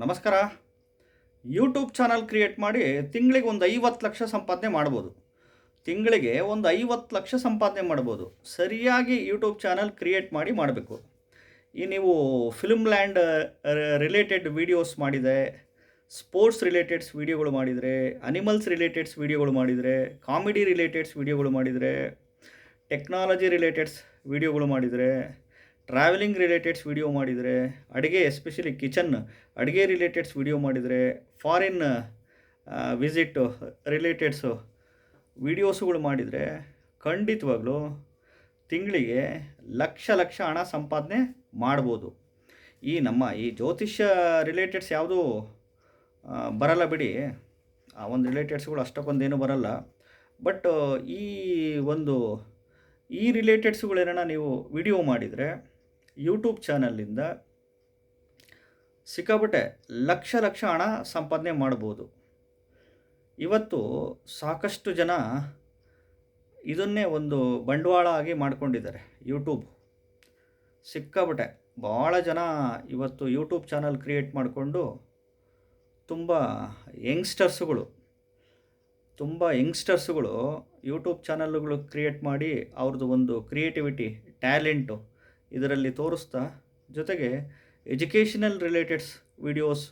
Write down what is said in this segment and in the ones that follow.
ನಮಸ್ಕಾರ. YouTube channel create ಮಾಡಿ ತಿಂಗಳಿಗೆ ಒಂದು ಐವತ್ತು ಲಕ್ಷ ಸಂಪಾದನೆ ಮಾಡ್ಬೋದು. ತಿಂಗಳಿಗೆ ಒಂದು ಐವತ್ತು ಲಕ್ಷ ಸಂಪಾದನೆ ಮಾಡ್ಬೋದು. ಸರಿಯಾಗಿ ಯೂಟ್ಯೂಬ್ ಚಾನಲ್ ಕ್ರಿಯೇಟ್ ಮಾಡಿ ಮಾಡಬೇಕು. ಈ ನೀವು ಫಿಲ್ಮ್ ಲ್ಯಾಂಡ್ ರಿಲೇಟೆಡ್ ವೀಡಿಯೋಸ್ ಮಾಡಿದೆ ಸ್ಪೋರ್ಟ್ಸ್ ರಿಲೇಟೆಡ್ಸ್ ವೀಡಿಯೋಗಳು ಮಾಡಿದರೆ ಅನಿಮಲ್ಸ್ ರಿಲೇಟೆಡ್ಸ್ ವೀಡಿಯೋಗಳು ಮಾಡಿದರೆ ಕಾಮಿಡಿ ರಿಲೇಟೆಡ್ಸ್ ವೀಡಿಯೋಗಳು ಮಾಡಿದರೆ ಟೆಕ್ನಾಲಜಿ ರಿಲೇಟೆಡ್ಸ್ ವೀಡಿಯೋಗಳು ಮಾಡಿದರೆ ಟ್ರಾವೆಲಿಂಗ್ ರಿಲೇಟೆಡ್ಸ್ ವೀಡಿಯೋ ಮಾಡಿದರೆ, ಅಡುಗೆ ಎಸ್ಪೆಷಲಿ ಕಿಚನ್ ಅಡುಗೆ ರಿಲೇಟೆಡ್ಸ್ ವೀಡಿಯೋ ಮಾಡಿದರೆ ಫಾರಿನ್ ವಿಸಿಟ್ ರಿಲೇಟೆಡ್ಸು ವೀಡಿಯೋಸುಗಳು ಮಾಡಿದರೆ ಖಂಡಿತವಾಗ್ಲೂ ತಿಂಗಳಿಗೆ ಲಕ್ಷ ಲಕ್ಷ ಹಣ ಸಂಪಾದನೆ ಮಾಡ್ಬೋದು. ಈ ನಮ್ಮ ಈ ಜ್ಯೋತಿಷ್ಯ ರಿಲೇಟೆಡ್ಸ್ ಯಾವುದೂ ಬರಲ್ಲ ಬಿಡಿ. ಆ ಒಂದು ರಿಲೇಟೆಡ್ಸ್ಗಳು ಅಷ್ಟಕ್ಕೊಂದೇನು ಬರಲ್ಲ. ಬಟ್ ಈ ಒಂದು, ಈ ರಿಲೇಟೆಡ್ಸ್ಗಳೇನ ನೀವು ವಿಡಿಯೋ ಮಾಡಿದರೆ ಯೂಟ್ಯೂಬ್ ಚಾನಲ್ಲಿಂದ ಸಿಕ್ಕಾಪಟ್ಟೆ ಲಕ್ಷ ಲಕ್ಷ ಹಣ ಸಂಪಾದನೆ ಮಾಡ್ಬೋದು. ಇವತ್ತು ಸಾಕಷ್ಟು ಜನ ಇದನ್ನೇ ಒಂದು ಬಂಡವಾಳ ಆಗಿ ಮಾಡ್ಕೊಂಡಿದ್ದಾರೆ ಯೂಟ್ಯೂಬ್ ಸಿಕ್ಕಾಪಟ್ಟೆ ಭಾಳ ಜನ ಇವತ್ತು ಯೂಟ್ಯೂಬ್ ಚಾನಲ್ ಕ್ರಿಯೇಟ್ ಮಾಡಿಕೊಂಡು ತುಂಬ ಯಂಗ್ಸ್ಟರ್ಸ್ಗಳು ತುಂಬ ಯಂಗ್ಸ್ಟರ್ಸ್ಗಳು ಯೂಟ್ಯೂಬ್ ಚಾನಲ್ಗಳು ಕ್ರಿಯೇಟ್ ಮಾಡಿ ಅವ್ರದ್ದು ಒಂದು ಕ್ರಿಯೇಟಿವಿಟಿ ಟ್ಯಾಲೆಂಟು ಇದರಲ್ಲಿ ತೋರಿಸ್ತಾ, ಜೊತೆಗೆ educational relateds videos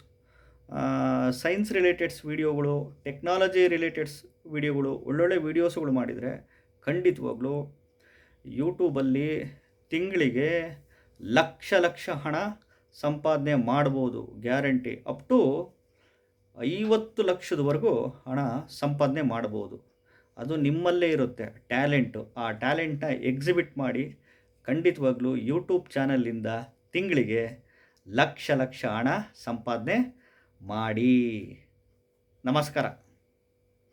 science relateds ವಿಡಿಯೋಗಳು ಟೆಕ್ನಾಲಜಿ ರಿಲೇಟೆಡ್ಸ್ ವಿಡಿಯೋಗಳು ಒಳ್ಳೊಳ್ಳೆ ವಿಡಿಯೋಸ್ಗಳು ಮಾಡಿದರೆ ಖಂಡಿತವಾಗ್ಲೂ ಯೂಟ್ಯೂಬಲ್ಲಿ ತಿಂಗಳಿಗೆ ಲಕ್ಷ ಲಕ್ಷ ಹಣ ಸಂಪಾದನೆ ಮಾಡ್ಬೋದು ಗ್ಯಾರಂಟಿ ಅಪ್ ಟು ಐವತ್ತು ಲಕ್ಷದವರೆಗೂ ಹಣ ಸಂಪಾದನೆ ಮಾಡ್ಬೋದು. ಅದು ನಿಮ್ಮಲ್ಲೇ ಇರುತ್ತೆ ಟ್ಯಾಲೆಂಟು ಆ ಟ್ಯಾಲೆಂಟನ್ನ ಎಕ್ಸಿಬಿಟ್ ಮಾಡಿ ಖಂಡಿತವಾಗ್ಲೂ ಯೂಟ್ಯೂಬ್ ಚಾನಲಿಂದ ತಿಂಗಳಿಗೆ ಲಕ್ಷ ಲಕ್ಷ ಹಣ ಸಂಪಾದನೆ ಮಾಡಿ. ನಮಸ್ಕಾರ.